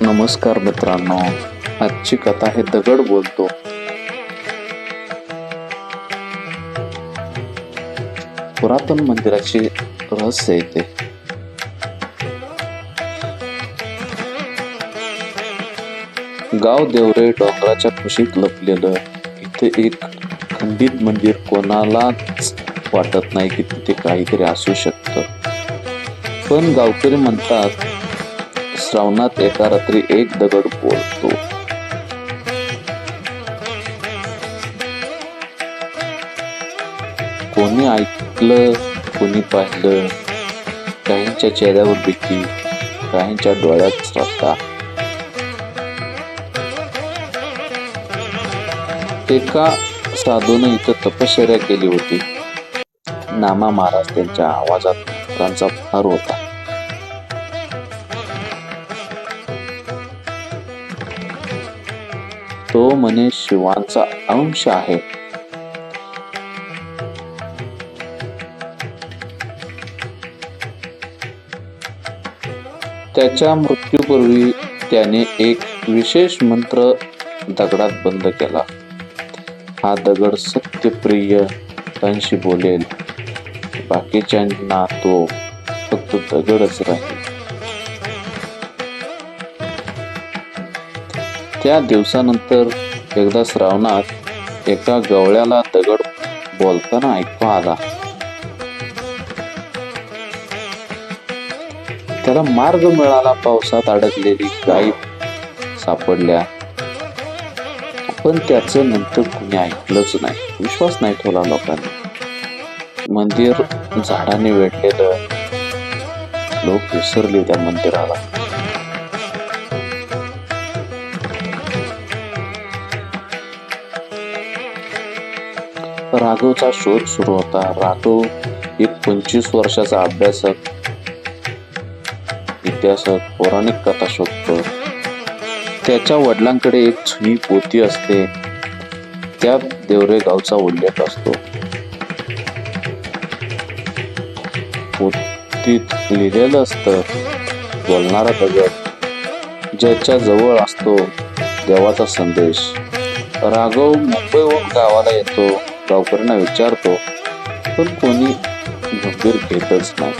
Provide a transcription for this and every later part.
नमस्कार मित्रांनो आजची कथा हे दगड बोलतो. पुरातन मंदिराचे रहस्य येते. गाव देवरे डोंगराच्या कुशीत लपलेलं इथे एक खंडित मंदिर कोणालाच वाटत नाही की तिथे काहीतरी असू शकतं. पण गावकरी म्हणतात श्रावणात एका रात्री एक दगड बोलतो. कोणी ऐकलं कोणी पाहिलं काहींच्या चेहऱ्यावर भीती काहींच्या डोळ्यात श्रद्धा एका साधून इथं तपश्चर्या केली होती. नामा महाराज त्यांच्या आवाजात त्यांचा फार होता. तो म्हणे शिवांचा अंश आहे. त्याच्या मृत्यूपूर्वी त्याने एक विशेष मंत्र दगडात बंद केला. हा दगड सत्यप्रिय त्यांशी बोलेल. बाकीच्यांना तो फक्त दगडच राहील. त्या दिवसानंतर एकदा श्रावणात एका गवळ्याला दगड बोलताना ऐकू आला. त्याला मार्ग मिळाला पावसात अडकलेली गाई सापडल्या. पण त्याचं नंतर कुणी ऐकलंच नाही. विश्वास नाही ठेवला लोकांनी. मंदिर झाडाने वेढलेलं. लोक विसरले त्या मंदिराला. राघवचा शोध सुरू होता. राघव एक पंचवीस वर्षाचा अभ्यासक इतिहासात पौराणिक कथा शोधतो त्याच्या वडिलांकडे एक जुनी पोथी असते. त्या देवरे गावचा उल्लेख असतो. पोथीत लिहिलेलं असतं. बोलणारा दगड ज्याच्या जवळ असतो देवाचा संदेश. राघव मुंबईहून गावाला येतो गावकऱ्यांना विचारतो पण कोणी गंभीर घेतच नाही.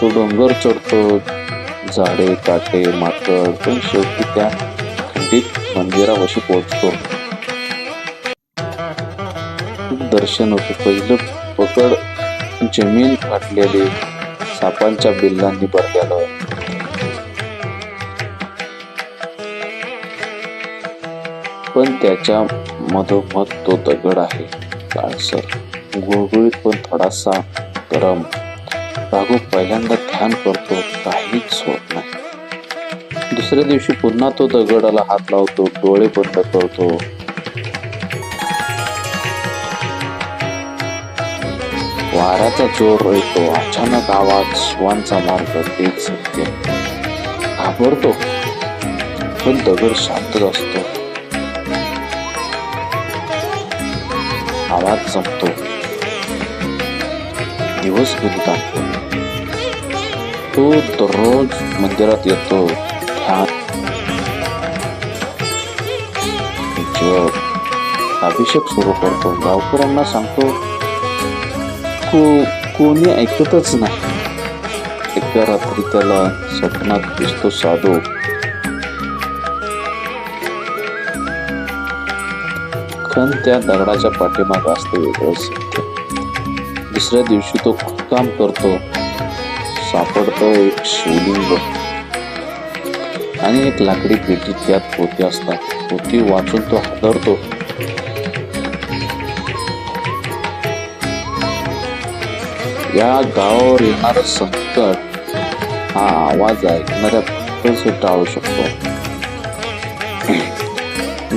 तो डोंगर चढतो झाडे काटे माकड पण शेवटी त्या खंडित मंदिरावशी पोहोचतो. दर्शन होते. पहिलं पकड जमीन फाटलेली सापांच्या बिल्लांनी भरलेलं पण त्याच्या मधोमध तो दगड आहे. काळसर गुळगुळीत पण थोडासा गरम. राघू पहिल्यांदा ध्यान करतो काहीच होत नाही. दुसऱ्या दिवशी पुन्हा तो दगडाला हात लावतो डोळे बंद करतो. वाऱ्याचा जोर येतो अचानक आवाज शिवांचा मार्ग तेच सत्य. घाबरतो. पण दगड शांतच असतो. आवाज संपतो. दिवस गुंतातो. तो दररोज मंदिरात येतो. ध्यान. अभिषेक सुरू करतो. गावकऱ्यांना सांगतो को कोणी ऐकतच नाही एका रात्री त्याला स्वप्नात दिसतो साधू खण त्या दगडाच्या पाठीमाग असते वेगळंच दुसऱ्या दिवशी तो काम करतो सापडतो एक शिवलिंग आणि एक लाकडी पेटी त्यात पोती असतात पोती वाचून तो हादरतो या गावावर येणार संकट हा आवाज ऐकणाऱ्या सुद्धा टाळू शकतो.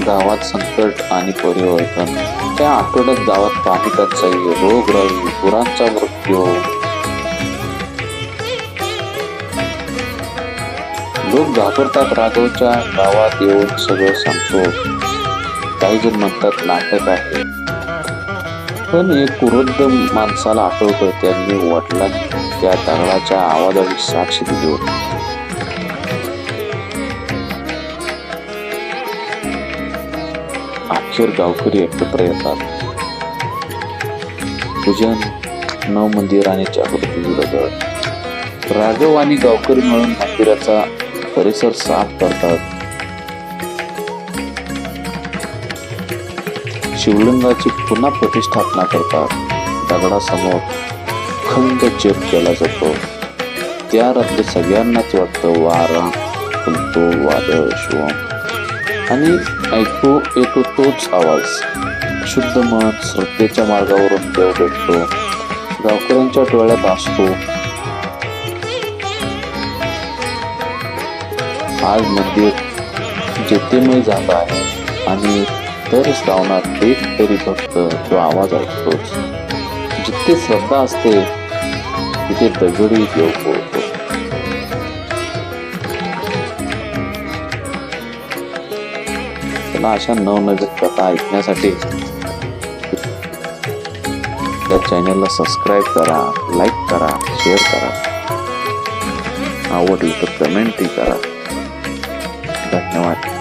गावात संकट आणि परिवर्तन त्या आठवड्यात गावात पाणी टंचाई रोगराई गुरांचा मृत्यू. लोक घाबरतात राघवच्या गावात येऊन सगळं सांगतो. काही जण म्हणतात नाटक आहे. पण एक वृद्ध माणसाला आठवतं त्यांनी वाटला त्या दगडाच्या आवाजाची साक्ष दिली होती. अखेर गावकरी एकत्र येतात पूजन नव मंदिर आणि जागृती राघव आणि गावकरी मिळून मंदिराचा परिसर साफ करतात. शिवलिंगाची पुन्हा प्रतिष्ठापना करतात. दगडासमोर खंड चेप केला जातो. त्या रात्री सगळ्यांनाच वाटतं वारा फुलतो वादळ शिवम. आणि ऐकू येतो तोच आवाज. शुद्ध मन श्रद्धेच्या मार्गावरून देव भेटतो. गावकऱ्यांच्या डोळ्यात असतो. आज मंदिर जितेमय झालं आहे आणि तरच श्रावणात एक तरी भक्त तो आवाज ऐकतोच जिथे श्रद्धा असते तिथे दगडी देव बोलतो चला अशा नवनवीन कथा ऐकण्यासाठी त्या चॅनलला सबस्क्राईब करा लाईक करा शेअर करा आवडली तर कमेंटही करा धन्यवाद